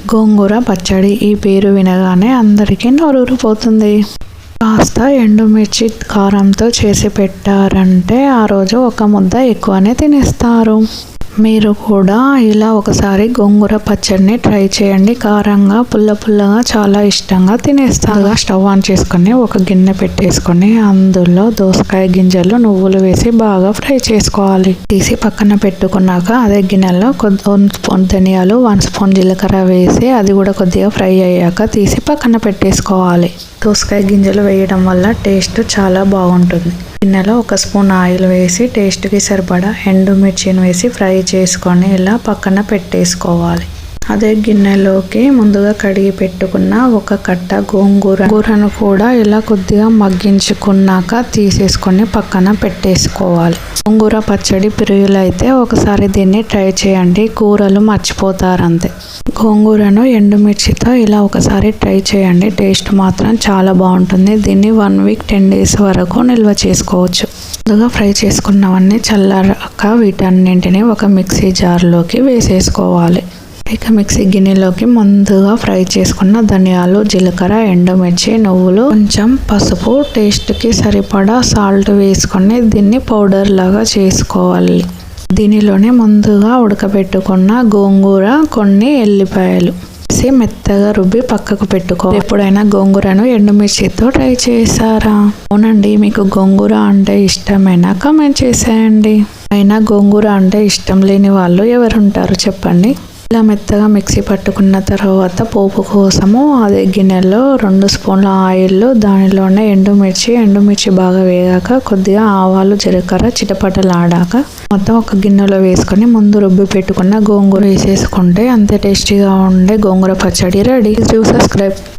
గోంగూర పచ్చడి ఈ పేరు వినగానే అందరికీ నోరూరిపోతుంది. కాస్త ఎండుమిర్చి కారంతో చేసి పెట్టారంటే ఆ రోజు ఒక ముద్ద ఎక్కువనే తినేస్తారు. మీరు కూడా ఇలా ఒకసారి గోంగూర పచ్చడిని ట్రై చేయండి. కారంగా పుల్ల పుల్లగా చాలా ఇష్టంగా తినేస్తాగా స్టవ్ ఆన్ చేసుకొని ఒక గిన్నె పెట్టేసుకొని అందులో దోసకాయ గింజలు నువ్వులు వేసి బాగా ఫ్రై చేసుకోవాలి. తీసి పక్కన పెట్టుకున్నాక అదే గిన్నెలో కొద్ది వన్ స్పూన్ ధనియాలు వన్ స్పూన్ జీలకర్ర వేసి అది కూడా కొద్దిగా ఫ్రై అయ్యాక తీసి పక్కన పెట్టేసుకోవాలి. దోసకాయ గింజలు వేయడం వల్ల టేస్ట్ చాలా బాగుంటుంది. గిన్నెలో ఒక స్పూన్ ఆయిల్ వేసి టేస్ట్కి సరిపడా ఎండుమిర్చిని వేసి ఫ్రై చేసుకొని ఇలా పక్కన పెట్టేసుకోవాలి. అదే గిన్నెలోకి ముందుగా కడిగి పెట్టుకున్న ఒక కట్ట గోంగూర. గూరను కూడా ఇలా కొద్దిగా మగ్గించుకున్నాక తీసేసుకొని పక్కన పెట్టేసుకోవాలి. గోంగూర పచ్చడి పిరుగులు అయితే ఒకసారి దీన్ని ట్రై చేయండి. కూరలు మర్చిపోతారంతే. గోంగూరను ఎండుమిర్చితో ఇలా ఒకసారి ట్రై చేయండి. టేస్ట్ మాత్రం చాలా బాగుంటుంది. దీన్ని వన్ వీక్ టెన్ డేస్ వరకు నిల్వ చేసుకోవచ్చు. ముందుగా ఫ్రై చేసుకున్నవన్నీ చల్లారాక వీటన్నింటినీ ఒక మిక్సీ జార్లోకి వేసేసుకోవాలి. ఇక మిక్సీ గిన్నెలోకి ముందుగా ఫ్రై చేసుకున్న ధనియాలు జీలకర్ర ఎండుమిర్చి నువ్వులు కొంచెం పసుపు టేస్ట్కి సరిపడా సాల్ట్ వేసుకొని దీన్ని పౌడర్ లాగా చేసుకోవాలి. దీనిలోనే ముందుగా ఉడకబెట్టుకున్న గోంగూర కొన్ని ఎల్లిపాయలు వేసి మెత్తగా రుబ్బి పక్కకు పెట్టుకో ఎప్పుడైనా గోంగూరను ఎండుమిర్చితో ట్రై చేశారా? అవునండి మీకు గోంగూర అంటే ఇష్టమైనా? కమెంట్ చేసేయండి. అయినా గోంగూర అంటే ఇష్టం లేని వాళ్ళు ఎవరుంటారు చెప్పండి. ఇలా మెత్తగా మిక్సీ పట్టుకున్న తర్వాత పోపు కోసము అదే గిన్నెలో రెండు స్పూన్ల ఆయిల్ దానిలోనే ఎండుమిర్చి ఎండుమిర్చి బాగా వేగాక కొద్దిగా ఆవాలు జీలకర్ర చిటపటలాడాక మొత్తం ఒక గిన్నెలో వేసుకొని ముందు రుబ్బి పెట్టుకున్న గోంగూర వేసేసుకుంటే అంతే టేస్టీగా ఉండే గోంగూర పచ్చడి రెడీ. Do subscribe